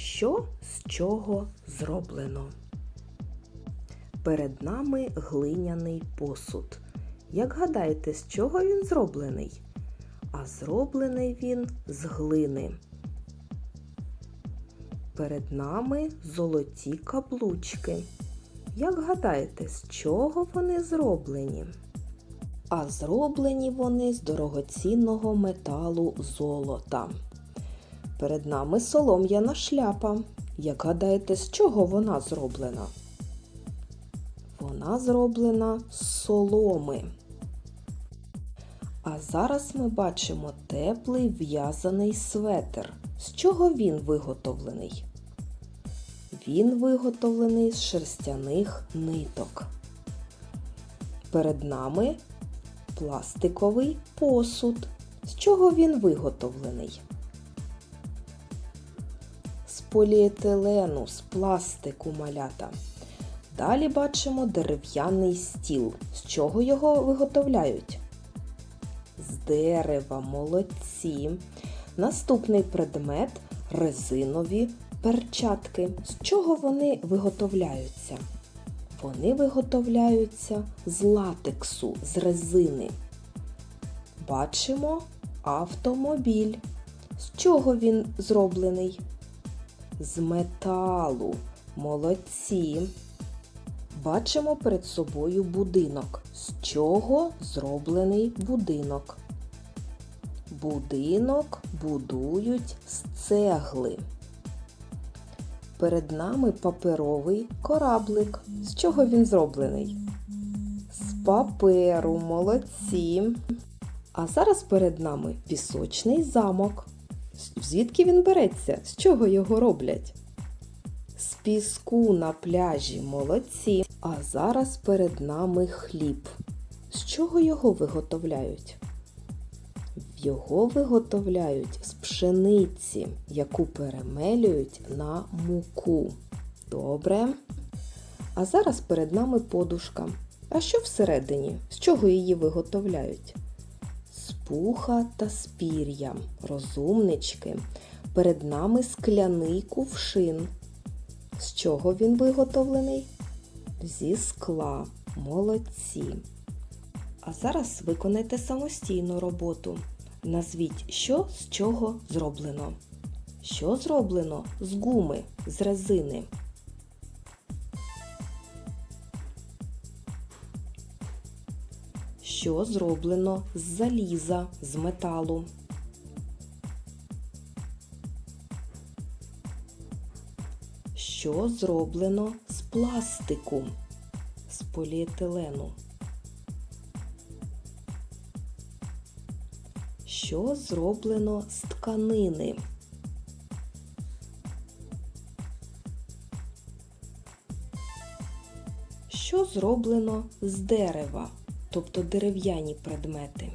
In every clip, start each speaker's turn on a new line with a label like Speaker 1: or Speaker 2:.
Speaker 1: що з чого зроблено. Перед нами глиняний посуд. Як гадаєте, з чого він зроблений? А зроблений він з глини. Перед нами золоті каблучки. Як гадаєте, з чого вони зроблені? А зроблені вони з дорогоцінного металу золота. Перед нами солом'яна шляпа. Як гадаєте, з чого вона зроблена? Вона зроблена з соломи. А зараз ми бачимо теплий в'язаний светр. З чого він виготовлений? Він виготовлений з шерстяних ниток. Перед нами пластиковий посуд. З чого він виготовлений? Поліетилену, з пластику малята. Далі бачимо дерев'яний стіл. З чого його виготовляють? З дерева, молодці. Наступний предмет резинові перчатки. З чого вони виготовляються? Вони виготовляються з латексу, з резини. Бачимо автомобіль. З чого він зроблений? З металу. Молодці. Бачимо перед собою будинок. З чого зроблений будинок? Будинок будують з цегли. Перед нами паперовий кораблик. З чого він зроблений? З паперу, молодці. А зараз перед нами пісочний замок. Звідки він береться? З чого його роблять? З піску на пляжі молодці. А зараз перед нами хліб. З чого його виготовляють? Його виготовляють з пшениці, яку перемелюють на муку. Добре. А зараз перед нами подушка. А що всередині? З чого її виготовляють? Пуха та з пір'я. Розумнички. Перед нами скляний кувшин. З чого він виготовлений? Зі скла. Молодці. А зараз виконайте самостійну роботу. Назвіть, що з чого зроблено. Що зроблено з гуми, з резини. Що зроблено з заліза, з металу. Що зроблено з пластику, з поліетилену. Що зроблено з тканини? Що зроблено з дерева, тобто дерев'яні предмети?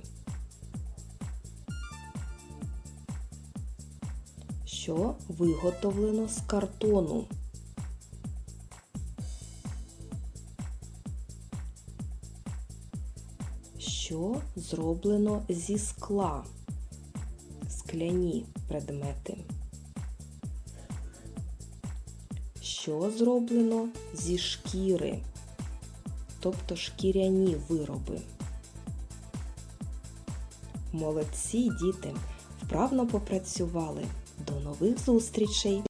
Speaker 1: Що виготовлено з картону? Що зроблено зі скла? Скляні предмети. Що зроблено зі шкіри, тобто шкіряні вироби. Молодці діти! Вправно попрацювали. До нових зустрічей!